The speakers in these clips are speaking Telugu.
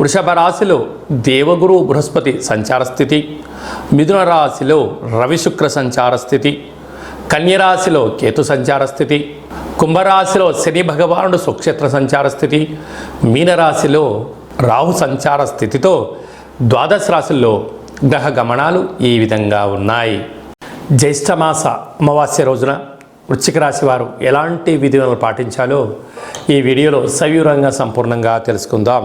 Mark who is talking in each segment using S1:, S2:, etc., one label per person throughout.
S1: వృషభ రాశిలో దేవగురు బృహస్పతి సంచార స్థితి మిథున రాశిలో రవిశుక్ర సంచార స్థితి కన్యరాశిలో కేతు సంచార స్థితి కుంభరాశిలో శని భగవానుడు స్వక్షేత్ర సంచార స్థితి మీనరాశిలో రాహు సంచార స్థితితో ద్వాదశ రాశుల్లో గ్రహ గమనాలు ఈ విధంగా ఉన్నాయి. జ్యేష్ఠమాస అమావాస్య రోజున వృశ్చిక రాశి వారు ఎలాంటి విధులను పాటించాలో ఈ వీడియోలో సవివరంగా సంపూర్ణంగా తెలుసుకుందాం.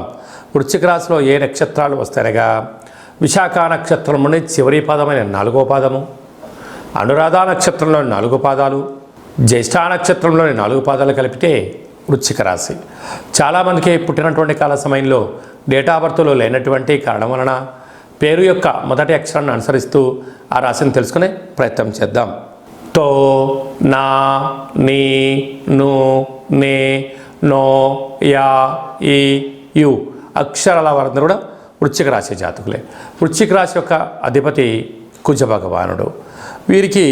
S1: వృశ్చిక రాశిలో ఏ నక్షత్రాలు వస్తాయనగా? విశాఖ నక్షత్రంలోని చివరి పాదమైన నాలుగో పాదము అనురాధ నక్షత్రంలోని నాలుగు పాదాలు జ్యేష్ఠ నక్షత్రంలోని నాలుగు పాదాలు కలిపితే వృశ్చిక రాశి. చాలామందికి పుట్టినటువంటి కాల సమయంలో డేటా బర్త్లో లేనటువంటి కారణం వలన పేరు యొక్క మొదటి అక్షరాన్ని అనుసరిస్తూ ఆ రాశిని తెలుసుకునే ప్రయత్నం చేద్దాం. తో నా నీ ను నే నో యా ఈ యు. అక్షరాల వారందరూ కూడా వృశ్చిక రాశి జాతకులే. వృశ్చిక రాశి యొక్క అధిపతి కుజ భగవానుడు వీరికి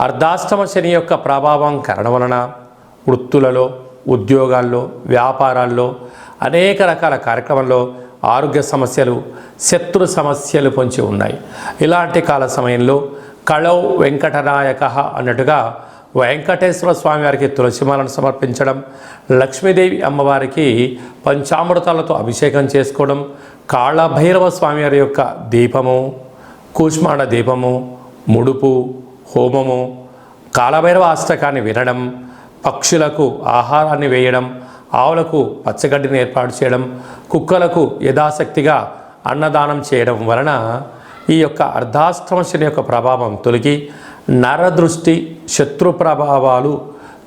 S1: అర్ధాష్టమ శని యొక్క ప్రభావం కారణం వలన వృత్తులలో ఉద్యోగాల్లో వ్యాపారాల్లో అనేక రకాల కార్యక్రమంలో ఆరోగ్య సమస్యలు శత్రు సమస్యలు పొంచి ఉన్నాయి. ఇలాంటి కాల సమయంలో కళౌ వెంకటనాయక అన్నట్టుగా వెంకటేశ్వర స్వామివారికి తులసిమాలను సమర్పించడం లక్ష్మీదేవి అమ్మవారికి పంచామృతాలతో అభిషేకం చేసుకోవడం కాళభైరవ స్వామివారి యొక్క దీపము కూష్మాండ దీపము ముడుపు హోమము కాళభైరవ అష్టకాన్ని వినడం పక్షులకు ఆహారాన్ని వేయడం ఆవులకు పచ్చగడ్డిని ఏర్పాటు చేయడం కుక్కలకు యథాశక్తిగా అన్నదానం చేయడం వలన ఈ యొక్క అర్ధాష్టమ శని యొక్క ప్రభావం తొలగి నరదృష్టి శత్రు ప్రభావాలు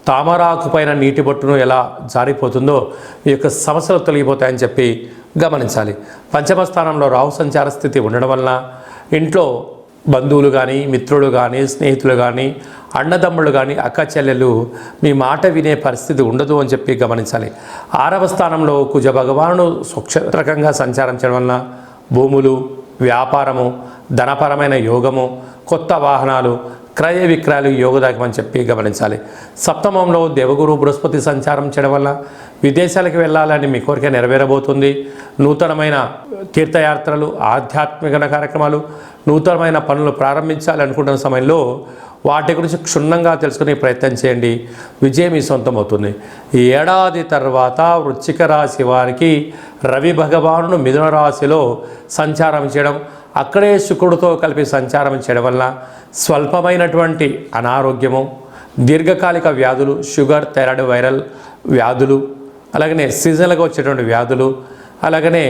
S1: తామరాకు పైన నీటి బొట్టును ఎలా జారిపోతుందో ఈ యొక్క సమస్యలు తొలగిపోతాయని చెప్పి గమనించాలి. పంచమ స్థానంలో రాహు సంచార స్థితి ఉండడం వలన ఇంట్లో బంధువులు కానీ మిత్రులు కానీ స్నేహితులు కానీ అన్నదమ్ములు కానీ అక్క చెల్లెలు మీ మాట వినే పరిస్థితి ఉండదు అని చెప్పి గమనించాలి. ఆరవ స్థానంలో కుజ భగవాను సుక్షత్రకంగా సంచారం చేయడం వలన భూములు వ్యాపారము ధనపరమైన యోగము కొత్త వాహనాలు క్రయ విక్రయాలు యోగదాయకమని చెప్పి గమనించాలి. సప్తమంలో దేవగురు బృహస్పతి సంచారం చేయడం వల్ల విదేశాలకు వెళ్ళాలని మీ కోరిక నెరవేరబోతుంది. నూతనమైన తీర్థయాత్రలు ఆధ్యాత్మిక కార్యక్రమాలు నూతనమైన పనులు ప్రారంభించాలి అనుకుంటున్న సమయంలో వాటి గురించి క్షుణ్ణంగా తెలుసుకునే ప్రయత్నం చేయండి. విజయం మీ సొంతం అవుతుంది. ఈ ఏడాది తర్వాత వృశ్చిక రాశి వారికి రవి భగవానుడు మిథున రాశిలో సంచారం చేయడం అక్కడే శుక్రుడితో కలిపి సంచారం చేయడం వల్ల స్వల్పమైనటువంటి అనారోగ్యము దీర్ఘకాలిక వ్యాధులు షుగర్ థైరాయిడ్ వైరల్ వ్యాధులు అలాగనే సీజన్లుగా వచ్చేటువంటి వ్యాధులు అలాగనే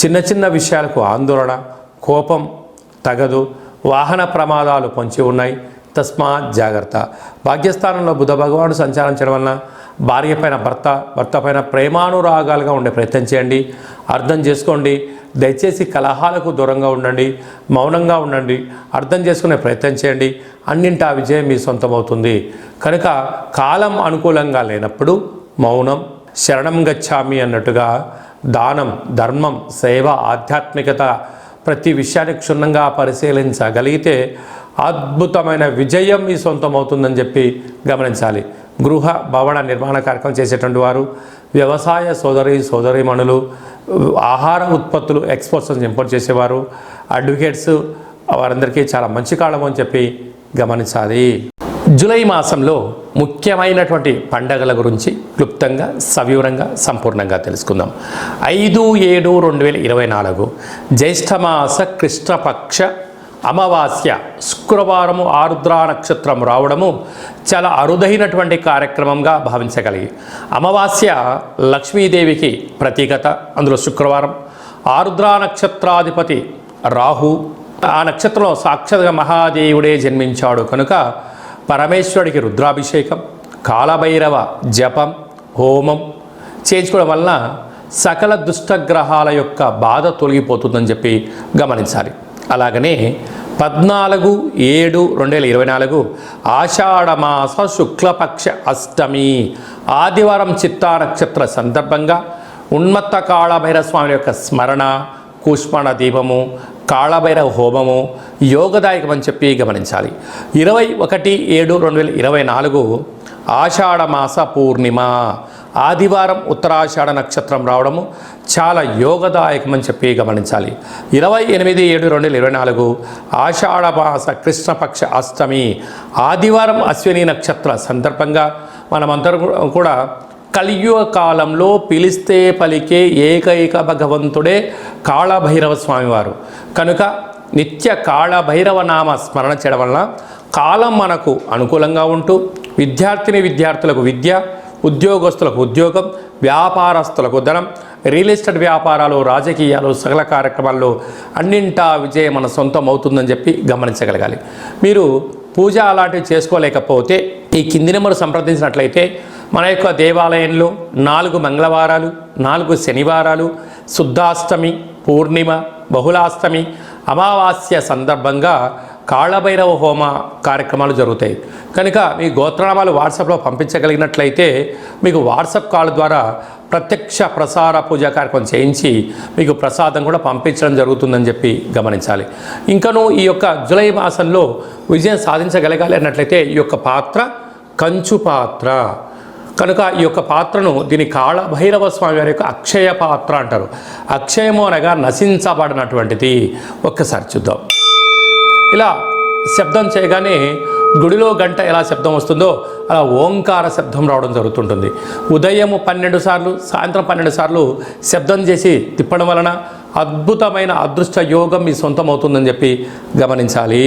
S1: చిన్న చిన్న విషయాలకు ఆందోళన కోపం తగదు వాహన ప్రమాదాలు పొంచి ఉన్నాయి. తస్మాత్ జాగ్రత్త. భాగ్యస్థానంలో బుధ భగవానుడు సంచారం చేయడం వలన భార్య పైన భర్త భర్త పైన ప్రేమానురాగాలుగా ఉండే ప్రయత్నం చేయండి. అర్థం చేసుకోండి. దయచేసి కలహాలకు దూరంగా ఉండండి. మౌనంగా ఉండండి. అర్థం చేసుకునే ప్రయత్నం చేయండి. అన్నింటా విజయం మీ సొంతమవుతుంది. కనుక కాలం అనుకూలంగా లేనప్పుడు మౌనం శరణం గచ్చామి అన్నట్టుగా దానం ధర్మం సేవ ఆధ్యాత్మికత ప్రతి విషయాన్ని క్షుణ్ణంగా పరిశీలించగలిగితే అద్భుతమైన విజయం మీ సొంతం అవుతుందని చెప్పి గమనించాలి. గృహ భవన నిర్మాణ కార్యక్రమం చేసేటువంటి వారు వ్యవసాయ సోదరి సోదరిమణులు ఆహార ఉత్పత్తులు ఎక్స్పోర్ట్స్ ఇంపోర్ట్ చేసేవారు అడ్వకేట్స్ వారందరికీ చాలా మంచి కాలం అని చెప్పి గమనించాలి. జూలై మాసంలో ముఖ్యమైనటువంటి పండగల గురించి క్లుప్తంగా సవివరంగా సంపూర్ణంగా తెలుసుకుందాం. ఐదు ఏడు రెండు వేల ఇరవై నాలుగు జ్యేష్ఠమాస కృష్ణపక్ష అమావాస్య శుక్రవారము ఆరుద్రా నక్షత్రం రావడము చాలా అరుదైనటువంటి కార్యక్రమంగా భావించగలిగి అమావాస్య లక్ష్మీదేవికి ప్రతీకత అందులో శుక్రవారం ఆరుద్రా నక్షత్రాధిపతి రాహు. ఆ నక్షత్రంలో సాక్షాత్గా మహాదేవుడే జన్మించాడు కనుక పరమేశ్వరుడికి రుద్రాభిషేకం కాలభైరవ జపం హోమం చేయించుకోవడం వలన సకల దుష్టగ్రహాల యొక్క బాధ తొలగిపోతుందని చెప్పి గమనించాలి. అలాగనే పద్నాలుగు ఏడు రెండు వేల ఇరవై నాలుగు. ఆషాఢమాస శుక్లపక్ష అష్టమి. ఆదివారం చిత్తా నక్షత్ర సందర్భంగా ఉన్మత్త కాళభైరస్వామి యొక్క స్మరణ కూష్మణ దీపము కాళభైరవ హోమము యోగదాయకమని చెప్పి గమనించాలి. ఇరవై ఒకటి ఏడు రెండు వేల ఇరవై నాలుగు ఆషాఢమాస పూర్ణిమ. ఆదివారం ఉత్తరాషాఢ నక్షత్రం రావడము చాలా యోగదాయకమని చెప్పి గమనించాలి. ఇరవై ఎనిమిది ఏడు రెండు వేల ఇరవై నాలుగు ఆషాఢమాస కృష్ణపక్ష అష్టమి ఆదివారం అశ్విని నక్షత్ర సందర్భంగా మనమందరం కూడా కలియుగ కాలంలో పిలిస్తే పలికే ఏకైక భగవంతుడే కాళభైరవ స్వామివారు. కనుక నిత్య కాళభైరవ నామ స్మరణ చేయడం వలన కాలం మనకు అనుకూలంగా ఉంటూ విద్యార్థిని విద్యార్థులకు విద్య ఉద్యోగస్తులకు ఉద్యోగం వ్యాపారస్తులకు ధనం రియల్ ఎస్టేట్ వ్యాపారాలు రాజకీయాలు సకల కార్యక్రమాల్లో అన్నింటా విజయం మన సొంతం అవుతుందని చెప్పి గమనించగలగాలి. మీరు పూజ అలాంటివి చేసుకోలేకపోతే ఈ కింది నెంబర్ సంప్రదించినట్లయితే మన యొక్క దేవాలయంలో నాలుగు మంగళవారాలు నాలుగు శనివారాలు శుద్ధాష్టమి పూర్ణిమ బహుళాష్టమి అమావాస్య సందర్భంగా కాళభైరవ హోమ కార్యక్రమాలు జరుగుతాయి. కనుక మీ గోత్రనామాలు వాట్సాప్లో పంపించగలిగినట్లయితే మీకు వాట్సాప్ కాల్ ద్వారా ప్రత్యక్ష ప్రసార పూజా కార్యక్రమం చేయించి మీకు ప్రసాదం కూడా పంపించడం జరుగుతుందని చెప్పి గమనించాలి. ఇంకను ఈ యొక్క జూలై మాసంలో విజయం సాధించగలగాలి అన్నట్లయితే ఈ యొక్క పాత్ర కంచు పాత్ర. కనుక ఈ యొక్క పాత్రను దీని కాళభైరవ స్వామి వారి యొక్క అక్షయ పాత్ర అంటారు. అక్షయము అనగా నశించబడినటువంటిది. ఒక్కసారి చూద్దాం. ఇలా శబ్దం చేయగానే గుడిలో గంట ఎలా శబ్దం వస్తుందో అలా ఓంకార శబ్దం రావడం జరుగుతుంటుంది. ఉదయం పన్నెండు సార్లు సాయంత్రం పన్నెండు సార్లు శబ్దం చేసి తిప్పడం వలన అద్భుతమైన అదృష్ట యోగం మీ సొంతం అవుతుందని చెప్పి గమనించాలి.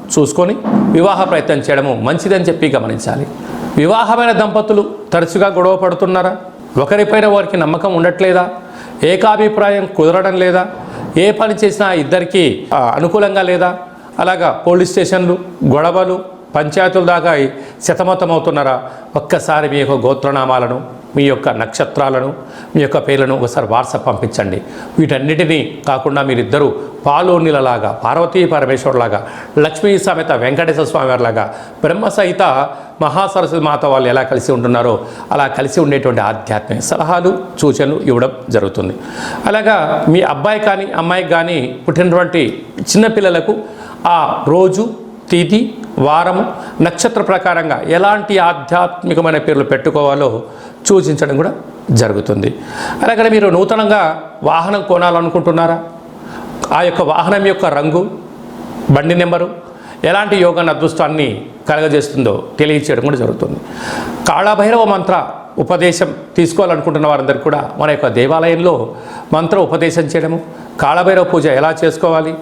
S1: చూసుకొని వివాహ ప్రయత్నం చేయడము మంచిదని చెప్పి గమనించాలి. వివాహమైన దంపతులు తరచుగా గొడవ పడుతున్నారా? ఒకరిపైన వారికి నమ్మకం ఉండట్లేదా? ఏకాభిప్రాయం కుదరడం లేదా? ఏ పని చేసినా ఇద్దరికీ అనుకూలంగా లేదా? అలాగా పోలీస్ స్టేషన్లు గొడవలు పంచాయతీల దాకా శతమతమవుతున్నారా? ఒక్కసారి మీ యొక్క గోత్రనామాలను మీ యొక్క నక్షత్రాలను మీ యొక్క పేర్లను ఒకసారి వాట్సాప్ పంపించండి. వీటన్నిటినీ కాకుండా మీరిద్దరూ పాలోనిలలాగా పార్వతీ పరమేశ్వరులాగా లక్ష్మీ సమేత వెంకటేశ్వర స్వామి వారిలాగా బ్రహ్మ సహిత మహాసరస్వతి మాత వాళ్ళు ఎలా కలిసి ఉంటున్నారో అలా కలిసి ఉండేటువంటి ఆధ్యాత్మిక సలహాలు సూచనలు ఇవ్వడం జరుగుతుంది. అలాగా మీ అబ్బాయి కానీ అమ్మాయికి కానీ పుట్టినటువంటి చిన్నపిల్లలకు ఆ రోజు తిథి వారము నక్షత్ర ప్రకారంగా ఎలాంటి ఆధ్యాత్మికమైన పేర్లు పెట్టుకోవాలో సూచించడం కూడా జరుగుతుంది. అలాగే మీరు నూతనంగా వాహనం కొనాలనుకుంటున్నారా? ఆ యొక్క వాహనం యొక్క రంగు బండి నెంబరు ఎలాంటి యోగాన్ని అదృష్టాన్ని కలగజేస్తుందో తెలియచేయడం కూడా జరుగుతుంది. కాళభైరవ మంత్ర ఉపదేశం తీసుకోవాలనుకుంటున్న వారందరికీ కూడా మన యొక్క దేవాలయంలో మంత్ర ఉపదేశం చేయడము కాళభైరవ పూజ ఎలా చేసుకోవాలి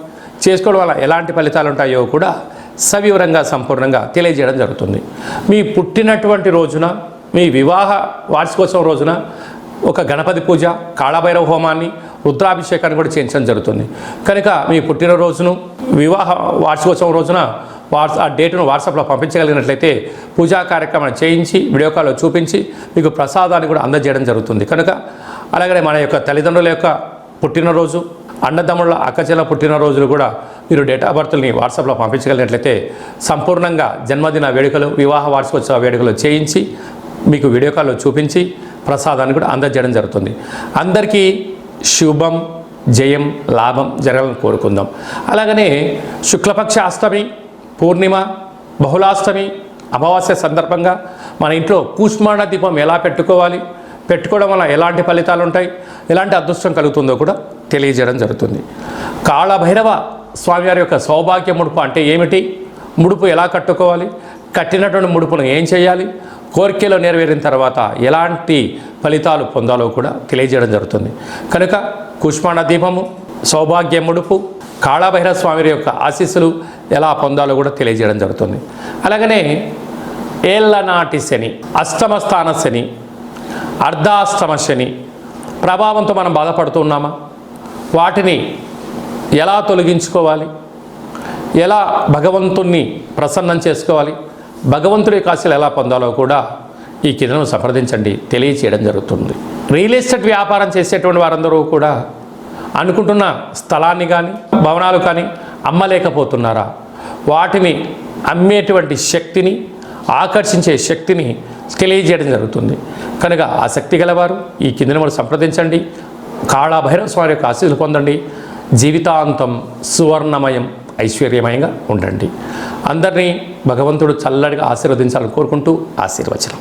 S1: చేసుకోవడం వల్ల ఎలాంటి ఫలితాలు ఉంటాయో కూడా సవివరంగా సంపూర్ణంగా తెలియజేయడం జరుగుతుంది. మీ పుట్టినటువంటి రోజున మీ వివాహ వార్షికోత్సవం రోజున ఒక గణపతి పూజ కాళభైరవ హోమాన్ని రుద్రాభిషేకాన్ని కూడా చేయించడం జరుగుతుంది. కనుక మీ పుట్టినరోజును వివాహ వార్షికోత్సవం రోజున వాట్స్ ఆ డేటును వాట్సాప్లో పంపించగలిగినట్లయితే పూజా కార్యక్రమాన్ని చేయించి వీడియో కాల్లో చూపించి మీకు ప్రసాదాన్ని కూడా అందజేయడం జరుగుతుంది. కనుక అలాగే మన యొక్క తల్లిదండ్రుల యొక్క పుట్టినరోజు అన్నదమ్ముల అక్కచెల్ల పుట్టినరోజులు కూడా మీరు డేట్ ఆఫ్ బర్త్ని వాట్సాప్లో పంపించగలిగినట్లయితే సంపూర్ణంగా జన్మదిన వేడుకలు వివాహ వార్షికోత్సవ వేడుకలు చేయించి మీకు వీడియో కాల్లో చూపించి ప్రసాదాన్ని కూడా అందజేయడం జరుగుతుంది. అందరికీ శుభం జయం లాభం జరగాలని కోరుకుందాం. అలాగనే శుక్లపక్ష అష్టమి పూర్ణిమ బహుళాష్టమి అమావాస్య సందర్భంగా మన ఇంట్లో కూష్మాణ దీపం ఎలా పెట్టుకోవాలి పెట్టుకోవడం వల్ల ఎలాంటి ఫలితాలు ఉంటాయి ఎలాంటి అదృష్టం కలుగుతుందో కూడా తెలియజేయడం జరుగుతుంది. కాళభైరవ స్వామివారి యొక్క సౌభాగ్య ముడుపు అంటే ఏమిటి? ముడుపు ఎలా కట్టుకోవాలి? కట్టినటువంటి ముడుపును ఏం చేయాలి? కోరికలు నెరవేరిన తర్వాత ఎలాంటి ఫలితాలు పొందాలో కూడా తెలియజేయడం జరుగుతుంది. కనుక కుష్మాణ దీపము సౌభాగ్య ముడుపు కాళభైరవ స్వామి యొక్క ఆశీస్సులు ఎలా పొందాలో కూడా తెలియజేయడం జరుగుతుంది. అలాగనే ఏళ్ళనాటి శని అష్టమ స్థాన శని అర్ధాష్టమ శని ప్రభావంతో మనం బాధపడుతున్నామా వాటిని ఎలా తొలగించుకోవాలి? ఎలా భగవంతుణ్ణి ప్రసన్నం చేసుకోవాలి? భగవంతుడి కాశీలు ఎలా పొందాలో కూడా ఈ కిందను సంప్రదించండి తెలియచేయడం జరుగుతుంది. రియల్ ఎస్టేట్ వ్యాపారం చేసేటువంటి వారందరూ కూడా అనుకుంటున్న స్థలాన్ని కానీ భవనాలు కానీ అమ్మలేకపోతున్నారా? వాటిని అమ్మేటువంటి శక్తిని ఆకర్షించే శక్తిని తెలియజేయడం జరుగుతుంది. కనుక ఆసక్తి గలవారు ఈ కిందన నెంబర్ సంప్రదించండి కాళాభైరవ స్వామి యొక్క ఆశీస్సులు పొందండి. జీవితాంతం సువర్ణమయం ఐశ్వర్యమయంగా ఉండండి. అందరినీ భగవంతుడు చల్లడిగా ఆశీర్వదించాలని కోరుకుంటూ ఆశీర్వచనం.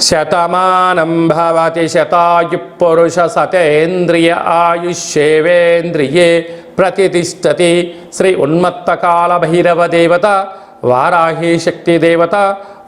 S1: శతమానం భవతి శతాయు పురుష సతేంద్రియ ఆయుష్యేవేంద్రియే ప్రతిష్టతి. శ్రీ ఉన్మత్తకాల భైరవ దేవత వారాహి శక్తి దేవత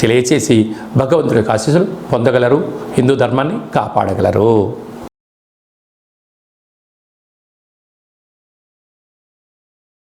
S1: తెలియచేసి భగవంతుడి ఆశీస్సులు పొందగలరు. హిందూ ధర్మాన్ని కాపాడగలరు.